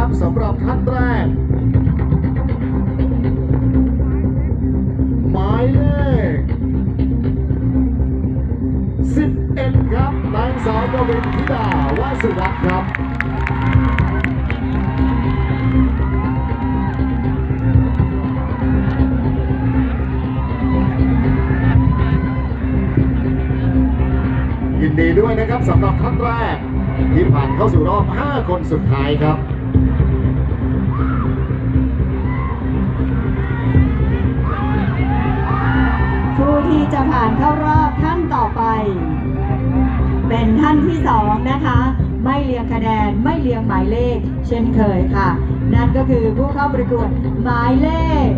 นะครับสำหรับท่านแรก หมายเลข 11 ครับนางสาวกวินธิดาวาสุรัตน์ครับยินดีด้วยนะครับสำหรับท่านแรก ที่ผ่านเข้าสู่รอบ 5 คนสุดท้ายครับานเข้ารอบท่านต่อไป เป็นท่านที่สองนะคะ ไม่เรียงคะแนนไม่เรียงหมายเลข เช่นเคยค่ะ นั่นก็คือผู้เข้าประกวดหมายเลข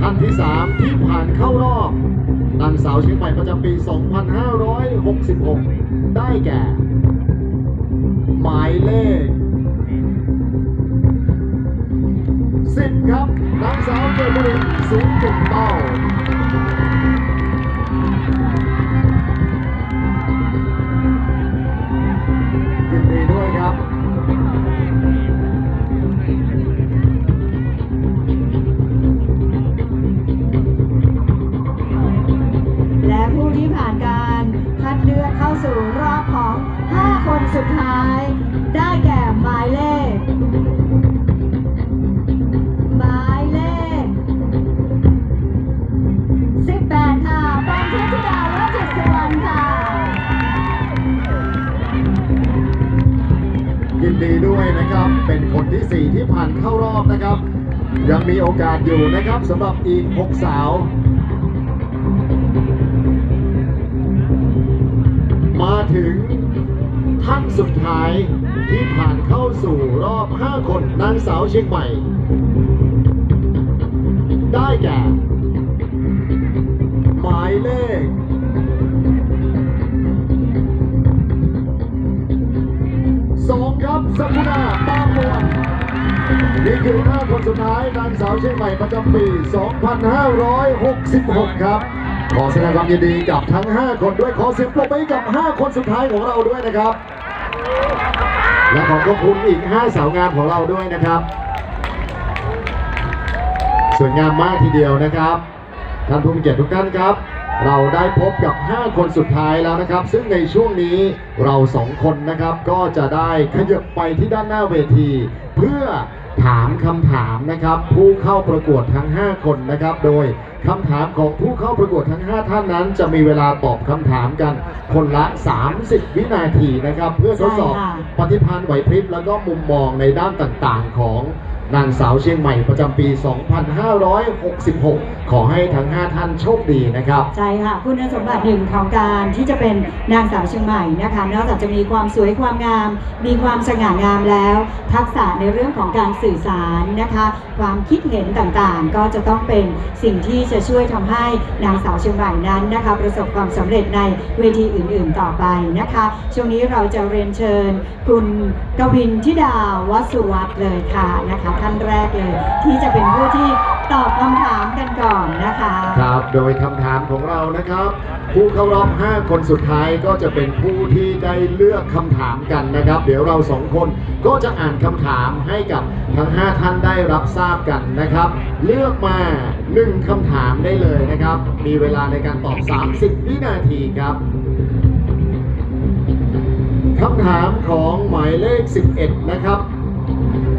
ท่านที่ 3 ที่ผ่านเข้ารอบนางสาวเชียงใหม่ประจำปี 2566 ได้แก่ หมายเลข 10 ครับนางสาวเกมรินสูงจุดเป้า สุดท้าย ได้แก่หมายเลขหมายเลข18 ค่ะปานทิพย์ธิดาวัจิตสุวรรณค่ะ ยินดีด้วยนะครับ เป็นคนที่ 4 ที่ผ่านเข้ารอบนะครับ ยังมีโอกาสอยู่นะครับสำหรับอีก 6 สาว มาถึง ท่านสุดท้ายที่ผ่านเข้าสู่รอบ 5 คนนางสาวเชียงใหม่ ได้แก่ หมายเลขสองครับสักุณาปางมวลนี่คือห้าคนสุดท้ายนางสาวเชียงใหม่ประจำปี 2566 ครับขอแสดงความยินดีกับทั้ง 5 คนด้วย ขอเสียงปรบมือให้กับ 5 คนสุดท้ายของเราด้วยนะครับ และขอขอบคุณอีก 5 สาวงามของเราด้วยนะครับ สวยงามมากทีเดียวนะครับท่านผู้มีเกียรติทุกท่านครับ เราได้พบกับ 5 คนสุดท้ายแล้วนะครับ ซึ่งในช่วงนี้เราสองคนนะครับก็จะได้ขยับไปที่ด้านหน้าเวที เพื่อถามคำถามนะครับ ผู้เข้าประกวดทั้ง 5 คนนะครับ โดยคำถามของผู้เข้าประกวดทั้ง 5 ท่านนั้น จะมีเวลาตอบคำถามกันคนละ 30 วินาทีนะครับ เพื่อทดสอบใช่ค่ะปฏิภาณไหวพริบแล้วก็มุมมองในด้านต่างๆของ นางสาวเชียงใหม่ประจำปี 2566 ขอให้ทั้ง 5 ท่านโชคดีนะครับ ใช่ค่ะคุณสมบัติหนึ่งของการที่จะเป็นนางสาวเชียงใหม่นะคะนอกจากจะมีความสวยความงาม มีความสง่างามแล้ว ทักษะในเรื่องของการสื่อสารนะคะ ความคิดเห็นต่างๆ ก็จะต้องเป็นสิ่งที่จะช่วยทำให้นางสาวเชียงใหม่นั้นนะคะ ประสบความสำเร็จในเวทีอื่นๆต่อไปนะคะ ช่วงนี้เราจะเรียนเชิญ คุณกวินทิดาวสุวัตรเลยค่ะนะคะท่านแรกเลย ที่จะเป็นผู้ที่ตอบคำถามกันก่อนนะคะ ครับ โดยคำถามของเรานะครับ ผู้เข้ารอบ 5 คนสุดท้ายก็จะเป็นผู้ที่ได้เลือกคำถามกันนะครับ เดี๋ยวเราสองคนก็จะอ่านคำถามให้กับทั้ง 5 ท่านได้รับทราบกันนะครับ เลือกมา 1คำถามได้เลยนะครับ มีเวลาในการตอบ 30 วินาทีครับคำถามของหมายเลข 11 นะครับ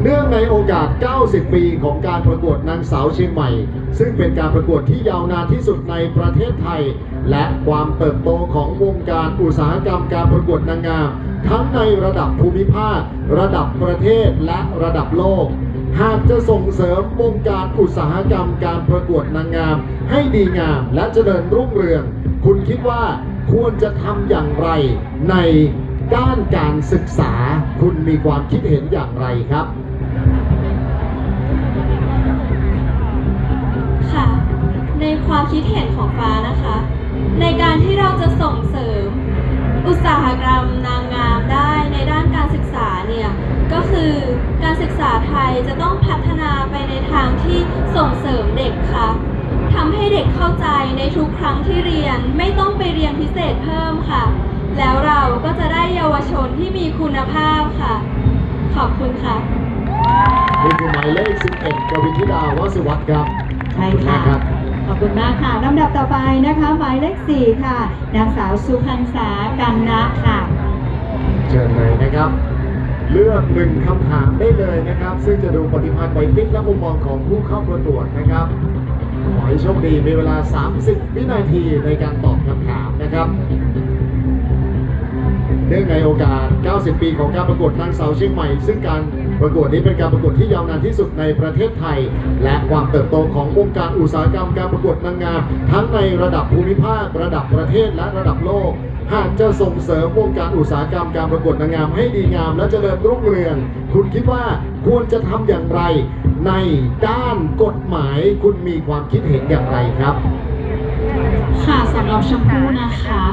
เนื่องในโอกาส 90 ปีของการประกวดนางสาวเชียงใหม่ ซึ่งเป็นการประกวดที่ยาวนานที่สุดในประเทศไทย และความเติบโตของวงการอุตสาหกรรมการประกวดนางงาม ทั้งในระดับภูมิภาค ระดับประเทศและระดับโลก หากจะส่งเสริมวงการอุตสาหกรรมการประกวดนางงาม ให้ดีงามและเจริญรุ่งเรือง คุณคิดว่าควรจะทำอย่างไรในด้านการศึกษาคุณมีความคิดเห็นอย่างไรครับ ความคิดเห็นของฟ้านะคะ ในการที่เราจะส่งเสริม อุตสาหกรรมนางงามได้ในด้านการศึกษาเนี่ยก็คือการศึกษาไทยจะต้องพัฒนาไปในทางที่ส่งเสริมเด็กค่ะทำให้เด็กเข้าใจในทุกครั้งที่เรียนไม่ต้องไปเรียนพิเศษเพิ่มค่ะ แล้วเราก็จะได้เยาวชนที่มีคุณภาพค่ะ ขอบคุณค่ะนี่คือหมายเลข 11กวินธิดาวสุวัฒน์ครับ ใช่ค่ะข อบณมากครับขอบคุณมากค่ะลำดับต่อไปนะคะ หมายเลขสี่ค่ะ นางสาวสุพรรณษากันนะค่ะ เชิญเลยนะครับ เลือกหนึ่งคำถามได้เลยนะครับ ซึ่งจะดูปฏิพันธ์ใบพิกและมุมมองของผู้เข้าประกวดนะครับ ขอให้โชคดีมีเวลา 30 วินาทีในการตอบคำถามนะครับเนื่องในโอกาส 90 ปีของการประกวดนางสาวเชียงใหม่ ซึ่งการ ประกวดนี้เป็นการประกวดที่ยาวนานที่สุดในประเทศไทย และความเติบโตของวงการอุตสาหกรรมการประกวดนางงามทั้งในระดับภูมิภาค ระดับประเทศและระดับโลกหากจะส่งเสริมวงการอุตสาหกรรมการประกวดนางงามให้ดีงามและเจริญรุ่งเรือง คุณคิดว่าควรจะทำอย่างไร ในด้านกฎหมายคุณมีความคิดเห็นอย่างไรครับ ค่ะสำหรับชมพู่นะคะ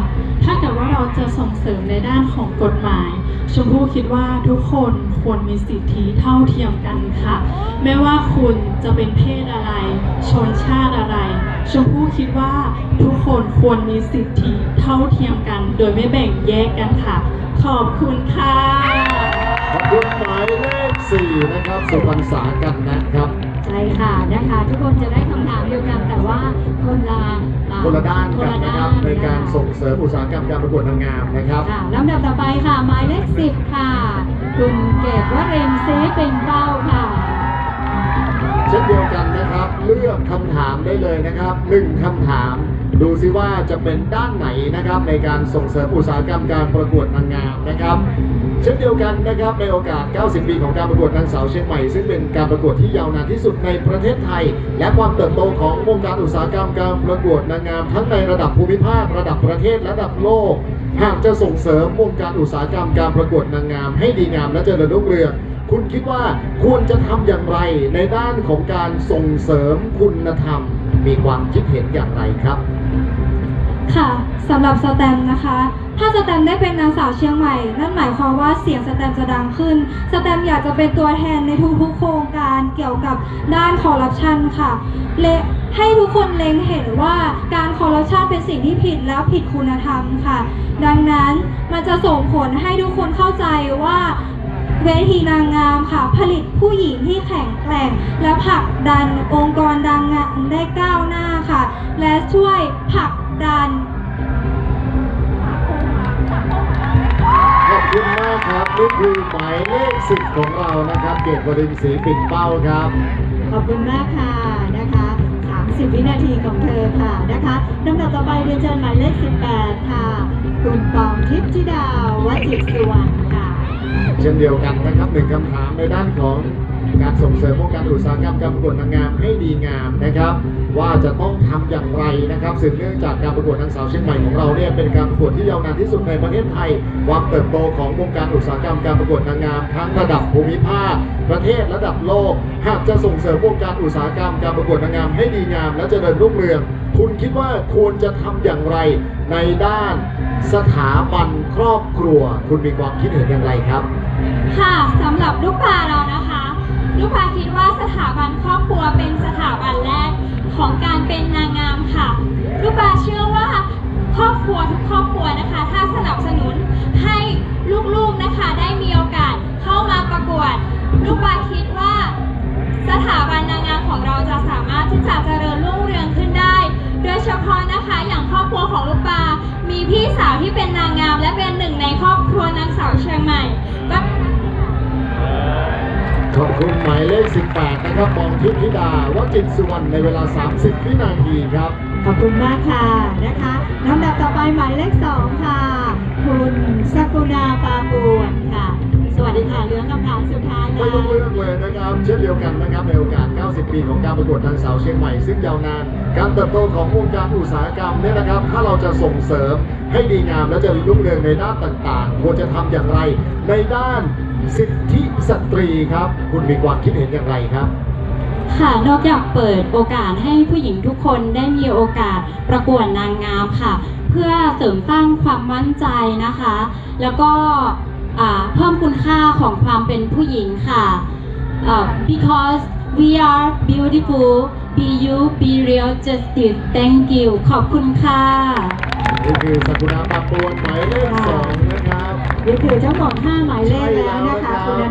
ถ้าเกิดว่าเราจะส่งเสริมในด้านของกฎหมาย ชมพู่คิดว่าทุกคน ควรมีสิทธิเท่าเทียมกันค่ะ ไม่ว่าคุณจะเป็นเพศอะไร ชนชาติอะไร ชมพู่คิดว่าทุกคนควรมีสิทธิเท่าเทียมกัน โดยไม่แบ่งแยกกันค่ะ ขอบคุณค่ะ ขอบคุณหมายเลขสี่นะครับสุพรรณษากันนะครับ ใช่ค่ะนะคะ ทุกคนจะได้คำถามเดียวกันแต่ว่าคนละอ่คนละด้านกันนะครับคในละด้การส่งเสริมอุตสาหกรรมการประกวดนางงามนะครับ ค่ะลำดับต่อไปค่ะหมายเลขสิบค่ะ คุณเกดวรินทร์ซีเป็นเป้าค่ะ เช่นเดียวกันนะครับ เลือกคำถามได้เลยนะครับหนึ่งคำถาม ดูซิว่าจะเป็นด้านไหนนะครับในการส่งเสริมอุตสาหกรรมการประกวดนางงามนะครับ เช่นเดียวกันนะครับในโอกาส 90 ปีของการประกวดนางสาวเชียงใหม่ ซึ่งเป็นการประกวดที่ยาวนานที่สุดในประเทศไทย และความเติบโตของวงการอุตสาหกรรมการประกวดนางงามทั้งในระดับภูมิภาค ระดับประเทศระดับโลก หากจะส่งเสริมวงการอุตสาหกรรมการประกวดนางงาม ให้ดีงามและเจริญรุ่งเรืองคุณคิดว่าควรจะทำอย่างไรในด้านของการส่งเสริมคุณธรรม มีความคิดเห็นอย่างไรครับ ค่ะสำหรับสแตมนะคะ ถ้าสแตมได้เป็นนางสาวเชียงใหม่ นั่นหมายความว่าเสียงสแตมจะดังขึ้น สแตมอยากจะเป็นตัวแทนในทุกๆโครงการเกี่ยวกับด้านคอร์รัปชันค่ะเลให้ทุกคนเล็งเห็นว่าการคอร์รัปชันเป็นสิ่งที่ผิดแล้วผิดคุณธรรมค่ะ ดังนั้นมันจะส่งผลให้ทุกคนเข้าใจว่าเวทีนางงามค่ะ ผลิตผู้หญิงที่แข็งแกร่ง และผลักดันองค์กรดังงามได้ก้าวหน้าค่ะ และช่วยผลัก ดัน ขอบคุณมากครับนี่คือหมายเลขสิบของเรานะครับ เกตวรินทร์ศรีปิ่นเป้าครับ ขอบคุณมากค่ะนะคะ 30 วินาทีของเธอค่ะนะคะลำดับต่อไปเรียนเชิญหมายเลข 18 ค่ะ คุณปองทิพย์ธิดาวจิตสุวรรณค่ะ เช่นเดียวกันนะครับหนึ่งคำถามในด้านของ การส่งเสริมวงการอุตสาหกรรมการประกวดนางงามให้ดีงามนะครับ ว่าจะต้องทำอย่างไรนะครับสืบเนื่องจากการประกวดนางสาวเชียงใหม่ของเราเนี่ยเป็นการประกวดที่ยาวนานที่สุดในประเทศไทยความเติบโตของวงการอุตสาหกรรมการประกวดนางงามทั้งระดับภูมิภาค ประเทศระดับโลก หากจะส่งเสริมวงการอุตสาหกรรมการประกวดนางงามให้ดีงาม และเจริญรุ่งเรืองคุณคิดว่าควรจะทำอย่างไรในด้านสถาบันครอบครัว คุณมีความคิดเห็นอย่างไรครับ ค่ะสำหรับลูกปลาเรานะคะ ลูกปาคิดว่าสถาบันครอบครัวเป็นสถาบันแรกของการเป็นนางงามค่ะ ลูกปาเชื่อว่าครอบครัวทุกครอบครัวนะคะ ถ้าสนับสนุนให้ลูกๆนะคะได้มีโอกาสเข้ามาประกวด ลูกปาคิดว่า สถาบันนางงามของเราจะสามารถที่จะเจริญรุ่งเรืองขึ้นได้ โดยเฉพาะนะคะอย่างครอบครัวของลูกปามีพี่สาวที่เป็นนางงาม และเป็นหนึ่งในครอบครัวนางสาวเชียงใหม่ ขอบคุณหมายเลข 18 นะครับมองทิพย์ธิดาวจิตสุวรรณในเวลา 30 วินาทีครับ ขอบคุณมากค่ะนะคะลำดับต่อไปหมายเลข 2 ค่ะ คุณสกุณาปาบวนค่ะ สวัสดีค่ะเหลือคำถามสุดท้ายไม่แล้วต้องเลือกเลยนะครับ เช่นเดียวกันนะครับ ในโอกาส 90 ปีของการประกวดนางสาวเชียงใหม่ ซึ่งยาวนาน การเติบโตของวงการอุตสาหกรรมเนี่ยนะครับ ถ้าเราจะส่งเสริมให้ดีงามและเจะรุ่งเรืองในด้านต่างๆ ควรจะทำอย่างไร ในด้าน สิทธิสตรีครับ คุณมีความคิดเห็นอย่างไรครับ ค่ะ นอกจากเปิดโอกาสให้ผู้หญิงทุกคนได้มีโอกาสประกวดนางงามค่ะ เพื่อเสริมสร้างความมั่นใจนะคะ แล้วก็อ่าเพิ่มคุณค่าของความเป็นผู้หญิงค่ะอ่า because we are beautiful be you be real justice thank you ขอบคุณค่ะนี่คือสักุณาปากปวนหมายเลขสองนะครับ เดี๋ยวคือเจ้าของห้าหมายเลขแล้วนะคะคุณนั